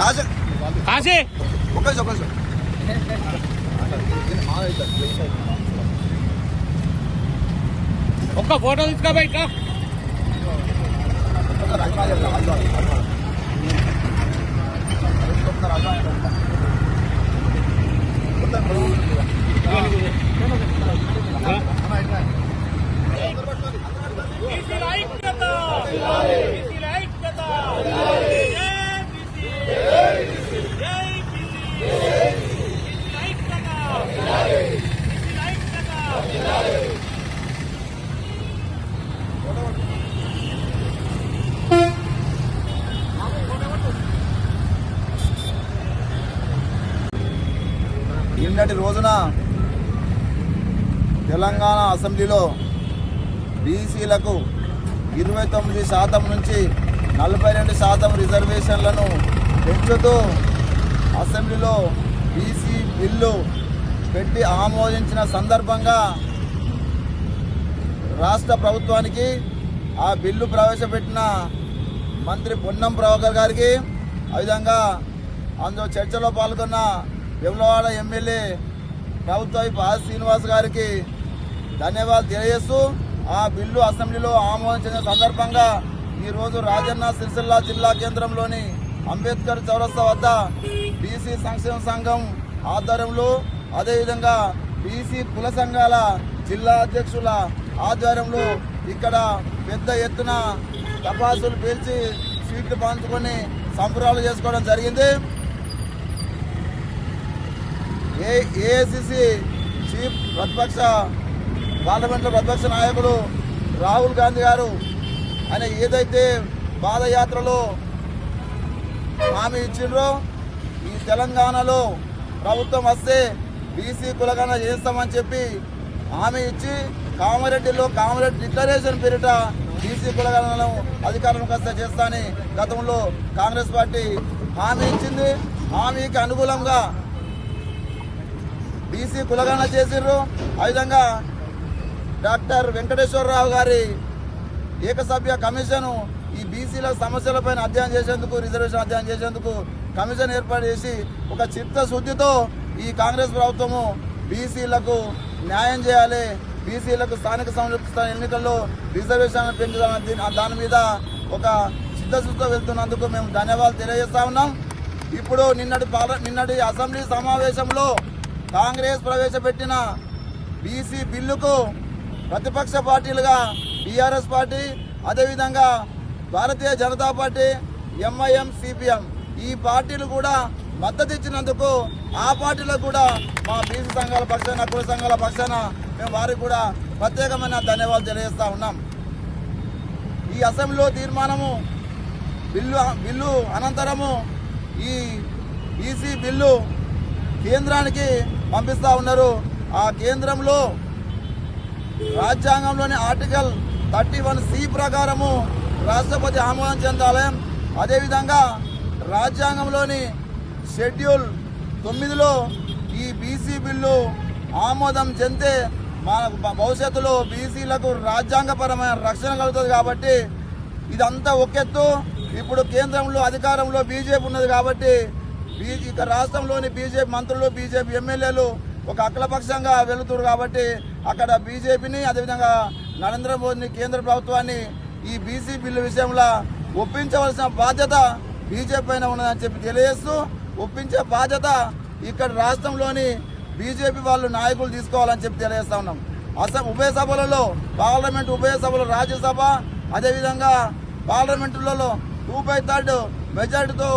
కాజా కాశీ. ఒక్క నిమిషం, ఒక్క ఫోటో తీసుకో బయట బీసీల ఐక్యత బీసీల ఐక్యత జై బీసీ జై బీసీ జై బీసీ బీసీల ఐక్యత బీసీల ఐక్యత నిన్నటి రోజున తెలంగాణ అసెంబ్లీలో బీసీలకు ఇరవై తొమ్మిది శాతం నుంచి నలభై రెండు శాతం రిజర్వేషన్లను పెంచుతూ అసెంబ్లీలో బీసీ బిల్లు పెట్టి ఆమోదించిన సందర్భంగా రాష్ట్ర ప్రభుత్వానికి ఆ బిల్లు ప్రవేశపెట్టిన మంత్రి పొన్నం ప్రభాకర్ గారికి అదేవిధంగా అందులో చర్చలో పాల్గొన్న వెమ్లవాడ ఎమ్మెల్యే ప్రభుత్వ పాద శ్రీనివాస్ గారికి ధన్యవాదాలు తెలియజేస్తూ ఆ బిల్లు అసెంబ్లీలో ఆమోదించిన సందర్భంగా ఈరోజు రాజన్న సిరిసిల్ల జిల్లా కేంద్రంలోని అంబేద్కర్ చౌరస్తా వద్ద బీసీ సంక్షేమ సంఘం ఆధ్వర్యంలో అదేవిధంగా బీసీ కుల సంఘాల జిల్లా అధ్యక్షుల ఆధ్వర్యంలో ఇక్కడ పెద్ద ఎత్తున తపాసులు పేల్చి స్వీట్లు పంచుకొని సంబరాలు చేసుకోవడం జరిగింది. ఏ ఏఐసిసి చీఫ్ ప్రతిపక్ష పార్లమెంట్లో ప్రతిపక్ష నాయకుడు రాహుల్ గాంధీ గారు ఆయన ఏదైతే పాదయాత్రలో హామీ ఇచ్చిండ్రో ఈ తెలంగాణలో ప్రభుత్వం వస్తే బీసీ కులగణ చేస్తామని చెప్పి హామీ ఇచ్చి కామారెడ్డిలో కామారెడ్డి డిక్లరేషన్ పేరిట బీసీ కులగణను అధికారంలోకి వస్తే చేస్తానని గతంలో కాంగ్రెస్ పార్టీ హామీ ఇచ్చింది. హామీకి అనుకూలంగా బీసీ కులగణన చేసిర్రు. ఆ విధంగా డాక్టర్ వెంకటేశ్వరరావు గారి ఏకసభ్య కమిషన్ ఈ బీసీల సమస్యలపైన అధ్యయనం చేసేందుకు రిజర్వేషన్ అధ్యయనం చేసేందుకు కమిషన్ ఏర్పాటు చేసి ఒక చిత్తశుద్ధితో ఈ కాంగ్రెస్ ప్రభుత్వము బీసీలకు న్యాయం చేయాలి. బీసీలకు స్థానిక సంస్థ ఎన్నికల్లో రిజర్వేషన్ పెంచడం దాని మీద ఒక చిత్తశుద్ధితో వెళ్తున్నందుకు మేము ధన్యవాదాలు తెలియజేస్తా ఉన్నాం. ఇప్పుడు నిన్నటి నిన్నటి అసెంబ్లీ సమావేశంలో కాంగ్రెస్ ప్రవేశపెట్టిన బీసీ బిల్లుకు ప్రతిపక్ష పార్టీలుగా టీఆర్ఎస్ పార్టీ అదేవిధంగా Bharatiya Janata party MIM CPM ఈ పార్టీలు కూడా మద్దతు ఇచ్చినందుకు ఆ పార్టీలకు కూడా మా బీసీ సంఘాల పక్షాన కుల సంఘాల పక్షాన మేము వారికి కూడా ప్రత్యేకమైన ధన్యవాదాలు తెలియజేస్తూ ఉన్నాం. ఈ అసెంబ్లీలో తీర్మానము బిల్లు బిల్లు అనంతరము ఈ ఈసీ బిల్లు కేంద్రానికి పంపిస్తా ఉన్నారు. ఆ కేంద్రంలో రాజ్యాంగంలోని ఆర్టికల్ థర్టీ వన్ సి ప్రకారము రాష్ట్రపతి ఆమోదం చెందాలి అదేవిధంగా రాజ్యాంగంలోని షెడ్యూల్ తొమ్మిదిలో ఈ బీసీ బిల్లు ఆమోదం చెందితే మన భవిష్యత్తులో బీసీలకు రాజ్యాంగపరమైన రక్షణ కలుగుతుంది కాబట్టి ఇదంతా ఒకెత్తు. ఇప్పుడు కేంద్రంలో అధికారంలో బీజేపీ ఉన్నది కాబట్టి బీజే ఇక్కడ రాష్ట్రంలోని బీజేపీ మంత్రులు బీజేపీ ఎమ్మెల్యేలు ఒక అఖిలపక్షంగా వెళుతురు కాబట్టి అక్కడ బీజేపీని అదేవిధంగా నరేంద్ర మోదీని కేంద్ర ప్రభుత్వాన్ని ఈ బీసీ బిల్లు విషయంలో ఒప్పించవలసిన బాధ్యత బీజేపీ పైన ఉన్నదని చెప్పి తెలియజేస్తూ ఒప్పించే బాధ్యత ఇక్కడ రాష్ట్రంలోని బీజేపీ వాళ్ళు నాయకులు తీసుకోవాలని చెప్పి తెలియజేస్తా ఉన్నాం. అసలు ఉభయ సభలలో పార్లమెంట్ ఉభయ సభలు రాజ్యసభ అదేవిధంగా పార్లమెంటులలో టూ బై థర్డ్ మెజార్టీతో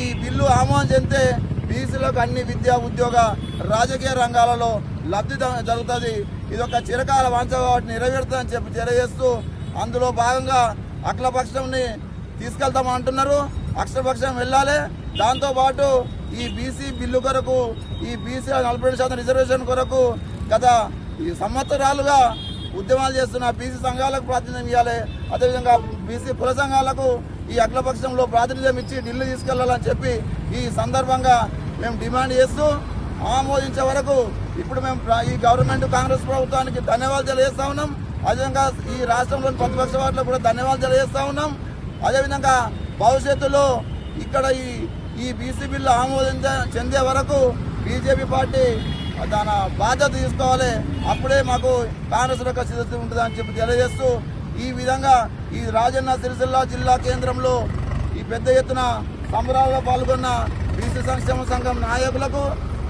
ఈ బిల్లు ఆమోదం చెందితే బీసీలకు అన్ని విద్యా ఉద్యోగ రాజకీయ రంగాలలో లబ్ధి జరుగుతుంది. ఇది ఒక చిరకాల వంచ కాబట్టి నెరవేరుతుందని చెప్పి తెలియజేస్తూ అందులో భాగంగా అఖిలపక్షంని తీసుకెళ్తామని అంటున్నారు. అక్షరపక్షం వెళ్ళాలి. దాంతోపాటు ఈ బీసీ బిల్లు కొరకు ఈ బీసీ నలభై శాతం రిజర్వేషన్ కొరకు గత ఈ సంవత్సరాలుగా ఉద్యమాలు చేస్తున్న బీసీ సంఘాలకు ప్రాతినిధ్యం ఇవ్వాలి. అదేవిధంగా బీసీ కుల సంఘాలకు ఈ అఖిలపక్షంలో ప్రాతినిధ్యం ఇచ్చి ఢిల్లీ తీసుకెళ్ళాలని చెప్పి ఈ సందర్భంగా మేము డిమాండ్ చేస్తూ ఆమోదించే వరకు ఇప్పుడు మేము ఈ గవర్నమెంట్ కాంగ్రెస్ ప్రభుత్వానికి ధన్యవాదాలు తెలియజేస్తా ఉన్నాం. అదేవిధంగా ఈ రాష్ట్రంలోని ప్రతిపక్ష వాటిలో కూడా ధన్యవాదాలు తెలియజేస్తా ఉన్నాం. అదేవిధంగా భవిష్యత్తులో ఇక్కడ ఈ ఈ బీసీ బిల్లు ఆమోదించ చెందే వరకు బీజేపీ పార్టీ తన బాధ్యత తీసుకోవాలి. అప్పుడే మాకు కాంగ్రెస్ యొక్క స్థితి ఉంటుందని చెప్పి తెలియజేస్తూ ఈ విధంగా ఈ రాజన్న సిరిసిల్ల జిల్లా కేంద్రంలో ఈ పెద్ద ఎత్తున సంబరాల్లో పాల్గొన్న బీసీ సంక్షేమ సంఘం నాయకులకు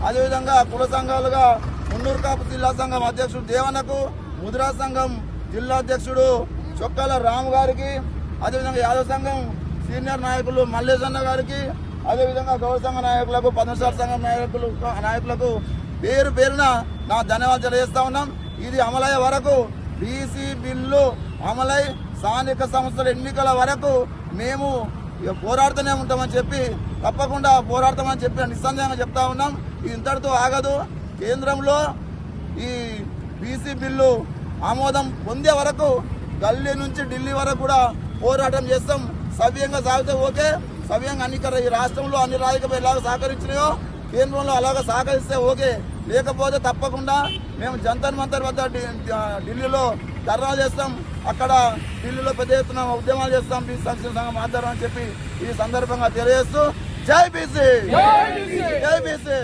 అదేవిధంగా కుల సంఘాలుగా మున్నూరు కాపు జిల్లా సంఘం అధ్యక్షుడు దేవన్నకు ముద్రా సంఘం జిల్లా అధ్యక్షుడు చొక్కాల రాము గారికి అదేవిధంగా యాదవ సంఘం సీనియర్ నాయకులు మల్లేశన్న గారికి అదేవిధంగా గౌరవ సంఘ నాయకులకు పద్మశాల సంఘం నాయకులు నాయకులకు పేరు పేరున నా ధన్యవాదాలు తెలియజేస్తా ఉన్నాం. ఇది అమలయ్యే వరకు బీసీ బిల్లు అమలై స్థానిక సంస్థల ఎన్నికల వరకు మేము పోరాడుతూనే ఉంటామని చెప్పి తప్పకుండా పోరాడతామని చెప్పి నిస్సందేహంగా చెప్తా ఉన్నాం. ఇంతటితో ఆగదు. కేంద్రంలో ఈ బీసీ బిల్లు ఆమోదం పొందే వరకు గల్లీ నుంచి ఢిల్లీ వరకు కూడా పోరాటం చేస్తాం. సవ్యంగా సాగితే ఓకే. సవ్యంగా అన్ని ఈ రాష్ట్రంలో అన్ని రాజకీయ ఎలాగ సహకరించినాయో కేంద్రంలో అలాగ సహకరిస్తే ఓకే. లేకపోతే తప్పకుండా మేము జంతర్ మంతర్ వద్ద ఢిల్లీలో ధర్నా చేస్తాం. అక్కడ ఢిల్లీలో పెద్ద ఎత్తున ఉద్యమాలు చేస్తాం. బీసీ సంక్షేమ సంఘం ఆధారం అని చెప్పి ఈ సందర్భంగా తెలియజేస్తూ జై బీసీ! జై బీసీ!